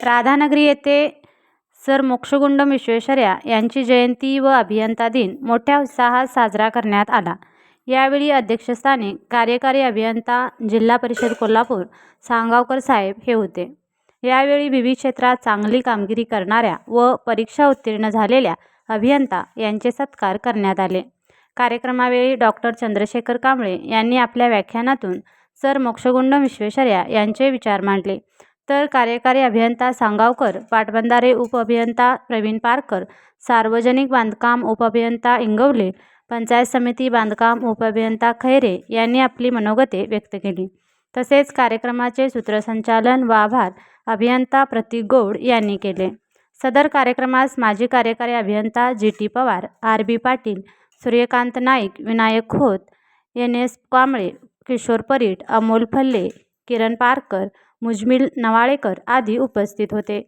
राधानगरी येथे सर मोक्षगुंडम विश्वेश्वर्या यांची जयंती व अभियंता दिन मोठ्या उत्साहात साजरा करण्यात आला. यावेळी अध्यक्षस्थानी कार्यकारी अभियंता जिल्हा परिषद कोल्हापूर सांगावकर साहेब हे होते. यावेळी विविध क्षेत्रात चांगली कामगिरी करणाऱ्या व परीक्षा उत्तीर्ण झालेल्या अभियंता यांचे सत्कार करण्यात आले. कार्यक्रमावेळी डॉक्टर चंद्रशेखर कांबळे यांनी आपल्या व्याख्यानातून सर मोक्षगुंड विश्वेश्वर्या यांचे विचार मांडले. तर कार्यकारी अभियंता सांगावकर पाटबंधारे उपअभियंता प्रवीण पारकर सार्वजनिक बांधकाम उपअभियंता इंगवले पंचायत समिती बांधकाम उपअभियंता खैरे यांनी आपली मनोगते व्यक्त केली. तसेच कार्यक्रमाचे सूत्रसंचालन व आभार अभियंता प्रतीक गौड यांनी केले. सदर कार्यक्रमास माजी कार्यकारी अभियंता G T Pawar R B Patil Suryakant Naik Vinayak Khot N S Kamble Kishor Parit Amol Phalle Kiran Parkar Muzammil Navalekar आदी उपस्थित होते.